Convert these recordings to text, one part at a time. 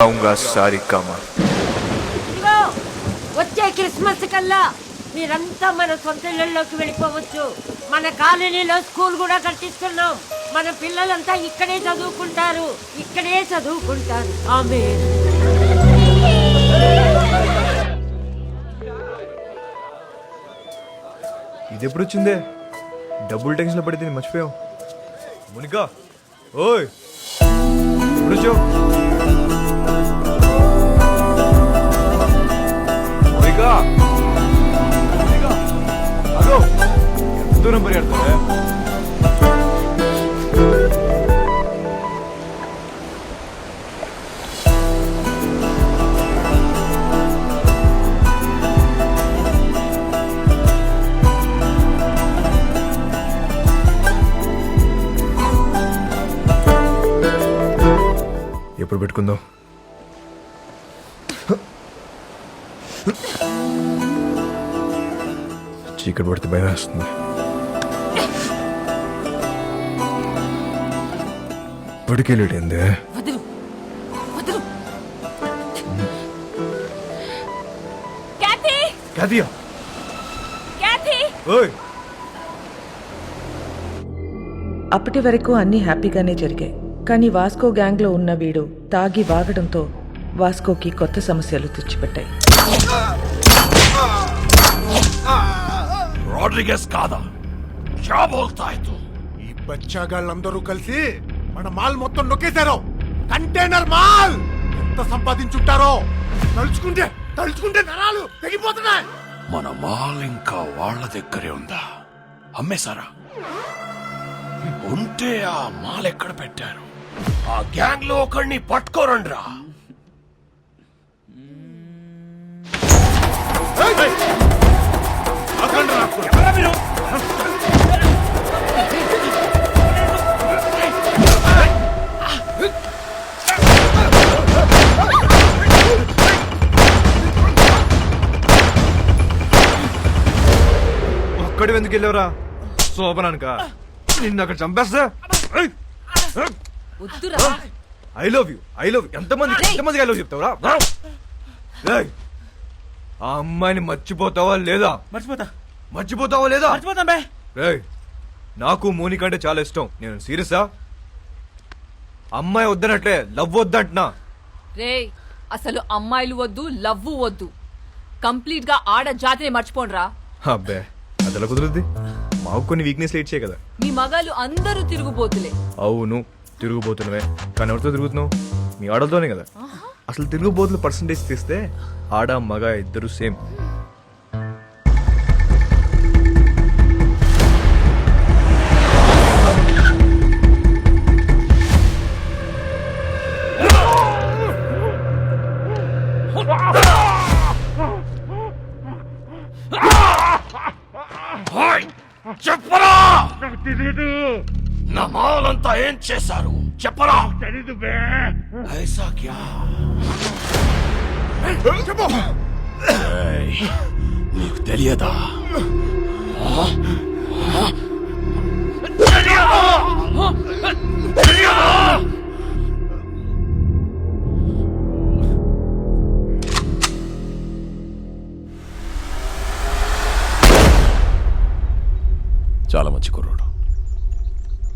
आऊंगा सारी कमर ఇదిగో వచ్చే క్రిస్మస్ కల్లా మీరంతా మన సొంత ఇళ్లలోకి వెళ్ళిపోవచ్చు మన కాలనీలో స్కూల్ కూడా కట్టిస్తున్నాం మన పిల్లలంతా ఇక్కడే చదువుకుంటారు ఇక్కడే చదువుకుంటారు ఆమె ఇది ఎప్పుడు వచ్చిందే డబుల్ టెన్షన్ పడితే మర్చిపోయావు మునికా ఓయ్ ఎప్పుడు వచ్చావు మోనికా మోనికా అదో ఎంత దూరం పరిగెడతావే ఎప్పుడు పెట్టుకుందాం చీకటి పడితే భయం వేస్తుంది. ఇప్పటికే లేట్ క్యాథీ ఓయ్! అప్పటి వరకు అన్నీ హ్యాపీగానే జరిగాయి. కానీ వాస్కో గ్యాంగ్లో ఉన్న వీడు తాగి వాగడంతో వాస్కోకి కొత్త సమస్యలు తెచ్చిపెట్టాయి. రాడ్రిగెస్ కాదా? క్యా బోల్తా ఈ బచ్చాగాళ్ళందరూ కలిసి మన మాల్ మొత్తం నొక్కేశారు. Container mall! ఎంత సంపాదించుంటారో! తలుచుకుంటే తలుచుకుంటే నరాలు తెగిపోతున్నాయి! మన మాల్ ఇంకా వాళ్ళ దగ్గరే ఉందా? అమ్మేశారా? ఉంటే ఆ మాల్ ఎక్కడ పెట్టారు? ఆ గ్యాంగ్లో ఒకరిని పట్టుకోరండ్రా ఒక్కడి ఎందుకు వెళ్ళావురా? శోభనానిక? నిన్ను అక్కడ చంపేస్తా? వద్దురా. I love you I love ఎంతమంది ఎంతమందికి ఐ లవ్ చెప్తావురా? ఆ అమ్మాయిని మర్చిపోతావా లేదా? మర్చిపోతా. మర్చిపోతావా లేదా? మర్చిపోతాం బే. ఏయ్, నాకు మోనిక అంటే చాలా ఇష్టం. నేను సీరియసా? అమ్మాయి వద్దనట్లే లవ్ వద్దంటున్నా. రే అసలు అమ్మాయిలు వద్దు లవ్వు వద్దు. కంప్లీట్గా ఆడ జాతిని మర్చిపోండ్రా. అబ్బే అది ఎలా కుదురుద్ది? మాకు కొన్ని వీక్నెస్ ఇచ్చే కదా. మీ మగాళ్ళు అందరూ తిరుగుబోతులే. అవును తిరుగుబోతున్నవే కానీ ఎవరితో తిరుగుతున్నావు? మీ ఆడలతోనే కదా. అసలు తిరుగుబోతుల పర్సంటేజ్ తీస్తే ఆడ మగ ఇద్దరు సేమ్ నా మాల్ అంతా ఏం చేశారు? చెప్పరా? తెలీదు ఐసా క్యా నీకు? తెలియదా? తెలియదా?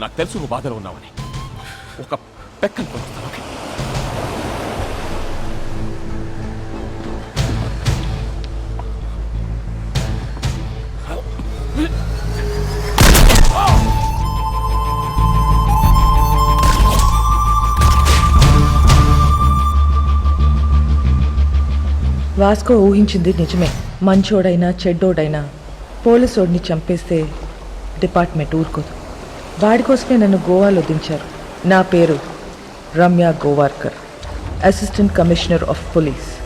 నాకు తెలుసు నువ్వు బాధలో ఉన్నావని. ఒక పెక్కను కొనుస్తాను ఓకే? వాస్కో ఊహించింది నిజమే. మంచోడైనా చెడ్డోడైనా పోలీసోడిని చంపేస్తే డిపార్ట్మెంట్ ఊరుకోదు. వాడి కోసమే నన్ను గోవాలో దించారు. నా పేరు Ramya Gowariker assistant commissioner of police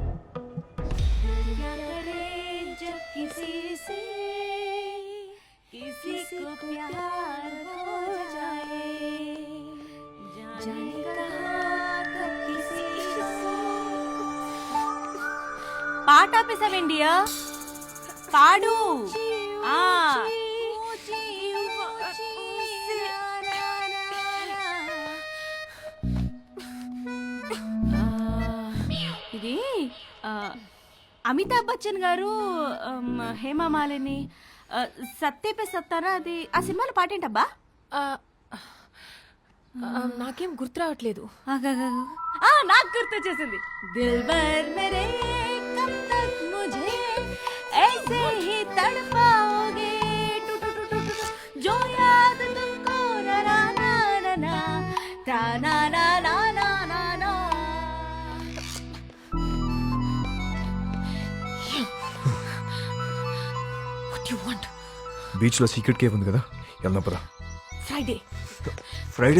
పాట ఆపేసావేండియా పాడు. ఆ. ఇది అమితాబ్ బచ్చన్ గారు ఆమ్, హేమా మాలిని ఆ, సత్యపే సత్తారా అది ఆ సినిమాలో పాటేంటబ్బా నాకేం గుర్తు రావట్లేదు. నాకు గుర్తొచ్చేసింది. దిల్ బర్ మేరే బీచ్లో సీక్రెట్ కేవ్ ఉంది కదా వెళ్దాం పదా. Friday Friday